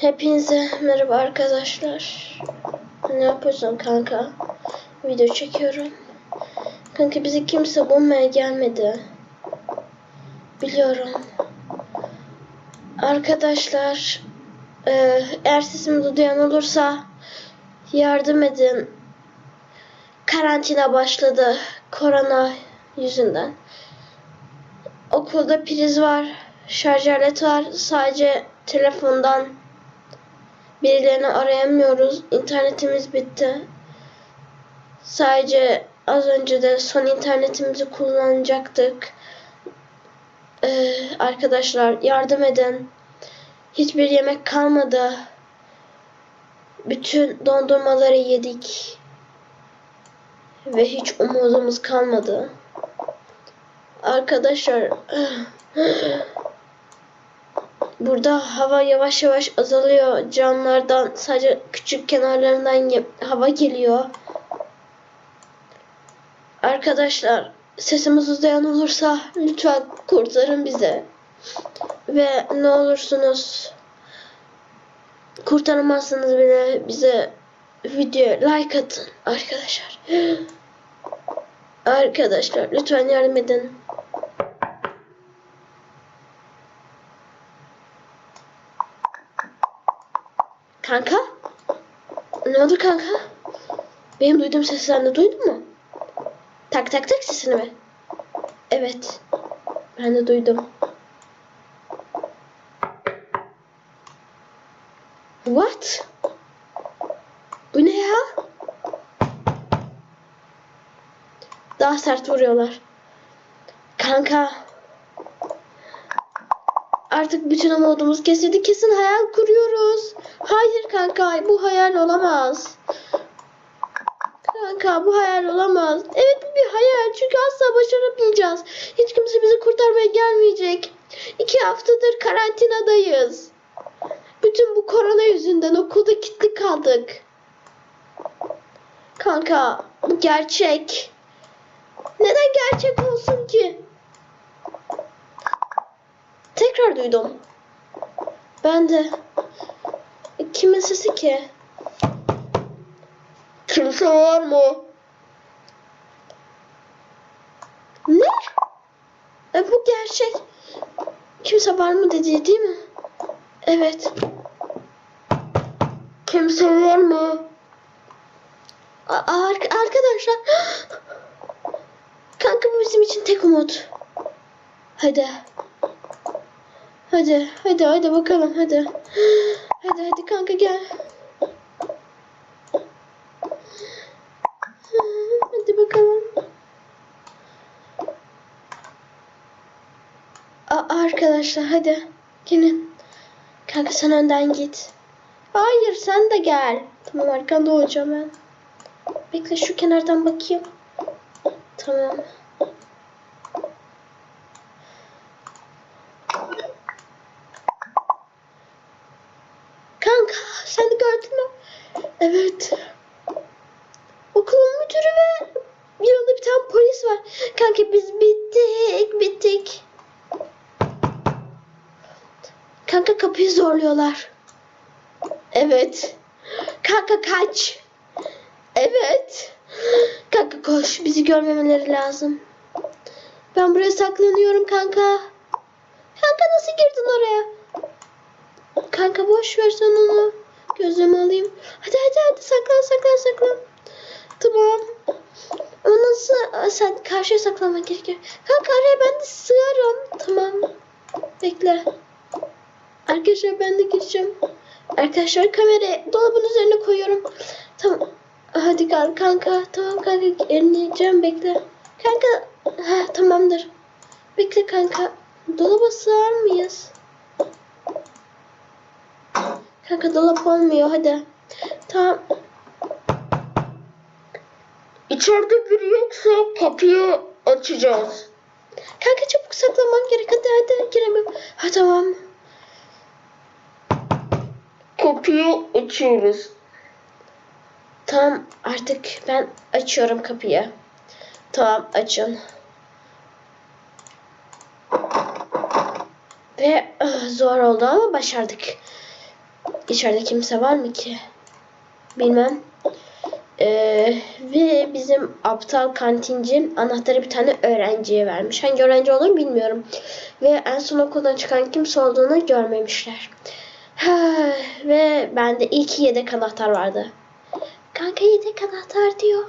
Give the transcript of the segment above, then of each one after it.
Hepinize merhaba arkadaşlar. Ne yapıyorsun kanka? Video çekiyorum. Kanka bizi kimse bulmaya gelmedi. Biliyorum. Arkadaşlar e, eğer sesimi duyan olursa yardım edin. Karantina başladı. Korona yüzünden. Okulda priz var. Şarj aleti var. Sadece telefondan birilerini arayamıyoruz. İnternetimiz bitti. Sadece az önce de son internetimizi kullanacaktık. Ee, arkadaşlar yardım edin. Hiçbir yemek kalmadı. Bütün dondurmaları yedik. Ve hiç umudumuz kalmadı. Arkadaşlar Burada hava yavaş yavaş azalıyor. Camlardan sadece küçük kenarlarından hava geliyor. Arkadaşlar sesimiz uzayan olursa lütfen kurtarın bizi. Ve ne olursunuz kurtaramazsınız bile bize video like atın arkadaşlar. Arkadaşlar lütfen yardım edin. Kanka? Ne oldu kanka? Benim duyduğum sesi sen de duydun mu? Tak tak tak sesini mi? Evet. Ben de duydum. What? Bu ne ya? Daha sert vuruyorlar. Kanka. Artık bütün umudumuz kesildi. Kesin hayal kuruyoruz. Hayır kanka bu hayal olamaz. Kanka bu hayal olamaz. Evet bu bir hayal çünkü asla başaramayacağız. Hiç kimse bizi kurtarmaya gelmeyecek. İki haftadır karantinadayız. Bütün bu korona yüzünden okulda kilitli kaldık. Kanka bu gerçek. Neden gerçek olsun ki? Tekrar duydum. Ben de. Kimin sesi ki? Kimse var mı? Ne? E, bu gerçek. Kimse var mı dedi değil mi? Evet. Kimse var mı? A- ar- arkadaşlar. Kanka bu bizim için tek umut. Hadi. Hadi, hadi, hadi bakalım, hadi. Hadi, hadi kanka gel. Hadi bakalım. A arkadaşlar hadi. Gelin. Kanka sen önden git. Hayır sen de gel. Tamam arkanda olacağım ben. Bekle şu kenardan bakayım. Tamam. Kanka sen de gördün mü? Evet. Okulun müdürü ve yanında bir tane polis var. Kanka biz bittik, bittik. Kanka kapıyı zorluyorlar. Evet. Kanka kaç. Evet. Kanka koş. Bizi görmemeleri lazım. Ben buraya saklanıyorum kanka. Kanka nasıl girdin oraya? Kanka boş ver sen onu. Gözlüğümü alayım. Hadi hadi hadi saklan saklan saklan. Tamam. Ama nasıl sen karşıya saklanman gerekiyor. Kanka araya ben de sığarım. Tamam. Bekle. Arkadaşlar ben de gireceğim. Arkadaşlar kamerayı dolabın üzerine koyuyorum. Tamam. Hadi kal kanka. Tamam kanka elini bekle. Kanka ha, tamamdır. Bekle kanka. Dolaba sığar mıyız? Kanka dolap olmuyor hadi. Tamam. İçeride biri yoksa kapıyı açacağız. Kanka çabuk saklanman gerek. Hadi hadi giremiyorum. Ha tamam. Kapıyı açıyoruz. Tamam artık ben açıyorum kapıyı. Tamam açın. Ve ah, zor oldu ama başardık. İçeride kimse var mı ki? Bilmem. Ee, ve bizim aptal kantinci anahtarı bir tane öğrenciye vermiş. Hangi öğrenci olduğunu bilmiyorum. Ve en son okuldan çıkan kimse olduğunu görmemişler. ve bende iki yedek anahtar vardı. Kanka yedek anahtar diyor.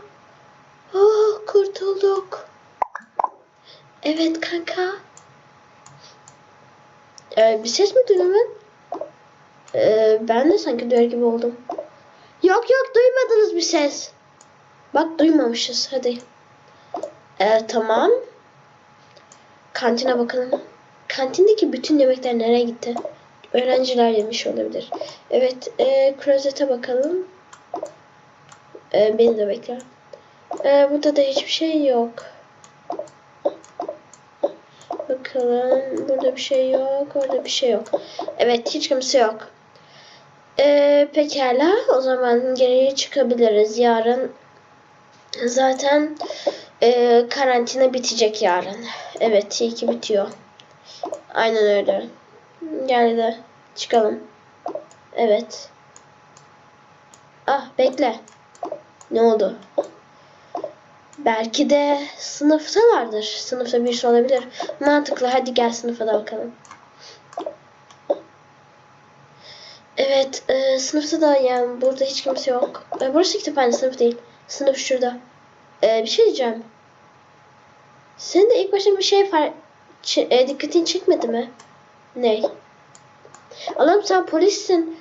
Oh kurtulduk. Evet kanka. Ee, bir ses mi duydum ben? Ee, ben de sanki duyar gibi oldum. Yok yok duymadınız bir ses. Bak duymamışız hadi. Ee, tamam. Kantine bakalım. Kantindeki bütün yemekler nereye gitti? Öğrenciler yemiş olabilir. Evet, e, klozete bakalım. E, beni de bekle. E, burada da hiçbir şey yok. Bakalım. Burada bir şey yok. Orada bir şey yok. Evet, hiç kimse yok. E, pekala. O zaman geriye çıkabiliriz. Yarın zaten e, karantina bitecek yarın. Evet, iyi ki bitiyor. Aynen öyle. Gel de çıkalım. Evet. Ah bekle. Ne oldu? Belki de sınıftalardır. Sınıfta birisi olabilir. Mantıklı. Hadi gel sınıfa da bakalım. Evet. E, sınıfta da yani burada hiç kimse yok. E, burası kütüphane sınıf değil. Sınıf şurada. E, bir şey diyeceğim. Senin de ilk başta bir şey fark... Ç- e, dikkatin çekmedi mi? Ney? Allah'ım sen polissin.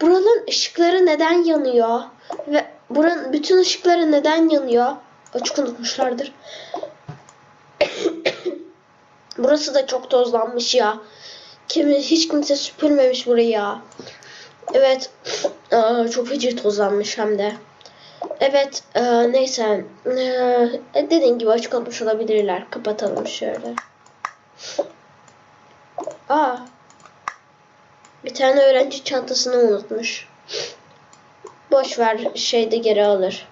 Buranın ışıkları neden yanıyor? Ve buranın bütün ışıkları neden yanıyor? Açık unutmuşlardır. Burası da çok tozlanmış ya. Kim, hiç kimse süpürmemiş burayı ya. Evet. Aa, çok feci tozlanmış hem de. Evet. e, neyse. E, dediğin gibi açık unutmuş olabilirler. Kapatalım şöyle. Aa. Bir tane öğrenci çantasını unutmuş. Boş ver şeyde geri alır.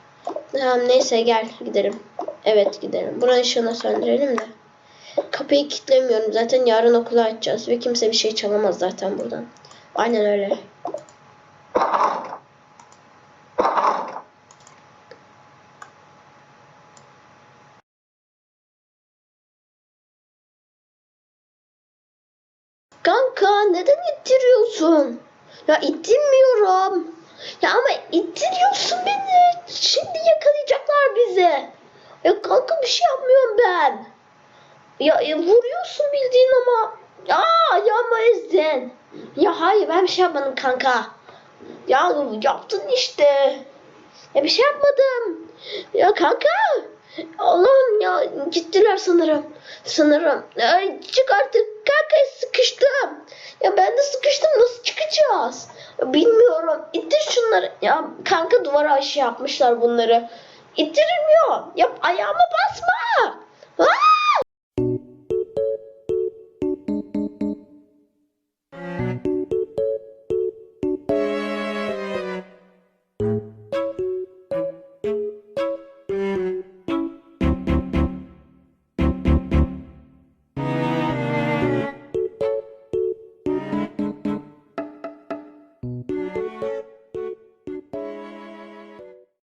Tamam neyse gel gidelim. Evet gidelim. Buranın ışığını söndürelim de. Kapıyı kilitlemiyorum. Zaten yarın okula açacağız ve kimse bir şey çalamaz zaten buradan. Aynen öyle. Kanka neden ittiriyorsun? Ya ittirmiyorum. Ya ama ittiriyorsun beni. Şimdi yakalayacaklar bizi. Ya kanka bir şey yapmıyorum ben. Ya, ya vuruyorsun bildiğin ama. Aa yapma ezdin. Ya hayır ben bir şey yapmadım kanka. Ya yaptın işte. Ya bir şey yapmadım. Ya kanka. Allah'ım ya gittiler sanırım. Sanırım. Ay çık artık kanka sıkıştım. Ya ben de sıkıştım nasıl çıkacağız? Ya bilmiyorum. İttir şunları. Ya kanka duvara aşı yapmışlar bunları. İttirilmiyor. Ya ayağıma basma.